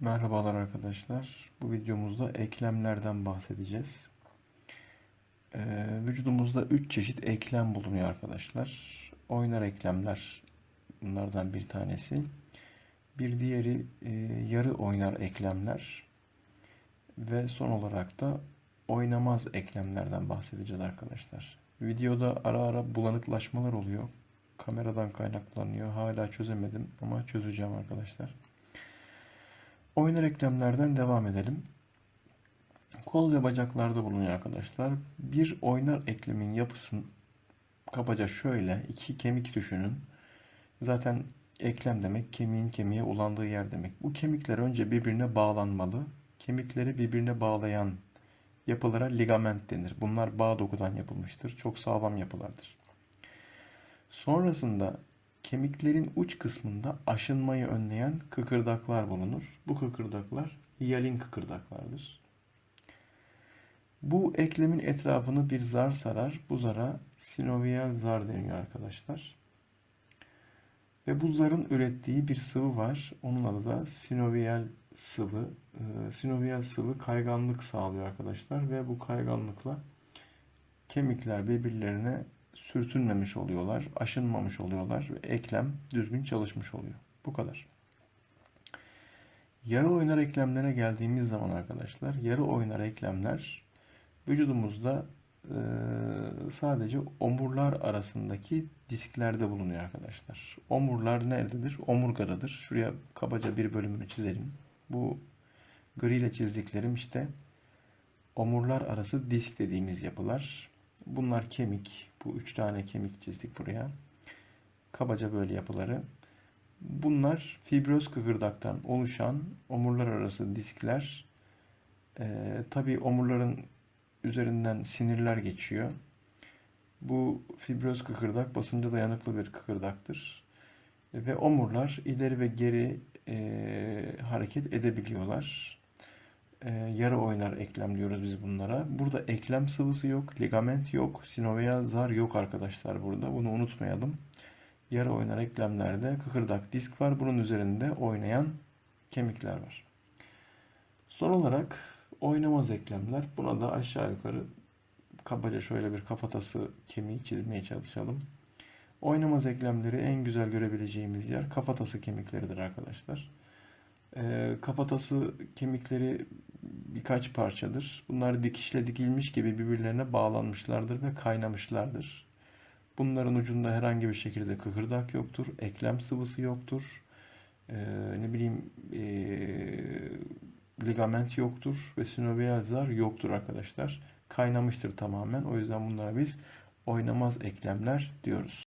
Merhabalar arkadaşlar. Bu videomuzda eklemlerden bahsedeceğiz. Ee, vücudumuzda 3 çeşit eklem bulunuyor arkadaşlar. Oynar eklemler bunlardan bir tanesi. Bir diğeri e, yarı oynar eklemler. Ve son olarak da oynamaz eklemlerden bahsedeceğiz arkadaşlar. Videoda ara ara bulanıklaşmalar oluyor. Kameradan kaynaklanıyor. Hala çözemedim ama çözeceğim arkadaşlar. Oynar eklemlerden devam edelim. Kol ve bacaklarda bulunuyor arkadaşlar. Bir oynar eklemin yapısın kabaca şöyle iki kemik düşünün. Zaten eklem demek kemiğin kemiğe ulandığı yer demek. Bu kemikler önce birbirine bağlanmalı. Kemikleri birbirine bağlayan yapılara ligament denir. Bunlar bağ dokudan yapılmıştır. Çok sağlam yapılardır. Sonrasında kemiklerin uç kısmında aşınmayı önleyen kıkırdaklar bulunur. Bu kıkırdaklar hiyalin kıkırdaklardır. Bu eklemin etrafını bir zar sarar. Bu zara sinovial zar deniyor arkadaşlar. Ve bu zarın ürettiği bir sıvı var. Onun adı da sinovial sıvı. Ee, sinovial sıvı kayganlık sağlıyor arkadaşlar ve bu kayganlıkla kemikler birbirlerine sürtünmemiş oluyorlar, aşınmamış oluyorlar ve eklem düzgün çalışmış oluyor. Bu kadar. Yarı oynar eklemlere geldiğimiz zaman arkadaşlar, yarı oynar eklemler vücudumuzda sadece omurlar arasındaki disklerde bulunuyor arkadaşlar. Omurlar nerededir? Omurgadadır. Şuraya kabaca bir bölümünü çizelim. Bu gri ile çizdiklerim işte omurlar arası disk dediğimiz yapılar. Bunlar kemik. Bu üç tane kemik çizdik buraya. Kabaca böyle yapıları. Bunlar fibroz kıkırdaktan oluşan omurlar arası diskler. Ee, Tabi omurların üzerinden sinirler geçiyor. Bu fibroz kıkırdak basınca dayanıklı bir kıkırdaktır. Ve omurlar ileri ve geri e, hareket edebiliyorlar. E, yarı oynar eklem diyoruz biz bunlara. Burada eklem sıvısı yok, ligament yok, sinovial zar yok arkadaşlar burada. Bunu unutmayalım. Yarı oynar eklemlerde kıkırdak disk var. Bunun üzerinde oynayan kemikler var. Son olarak oynamaz eklemler. Buna da aşağı yukarı kabaca şöyle bir kafatası kemiği çizmeye çalışalım. Oynamaz eklemleri en güzel görebileceğimiz yer kafatası kemikleridir arkadaşlar. E, kafatası kemikleri birkaç parçadır. Bunlar dikişle dikilmiş gibi birbirlerine bağlanmışlardır ve kaynamışlardır. Bunların ucunda herhangi bir şekilde kıkırdak yoktur, eklem sıvısı yoktur. E, ne bileyim e, ligament yoktur ve sinovial zar yoktur arkadaşlar. Kaynamıştır tamamen. O yüzden bunlara biz oynamaz eklemler diyoruz.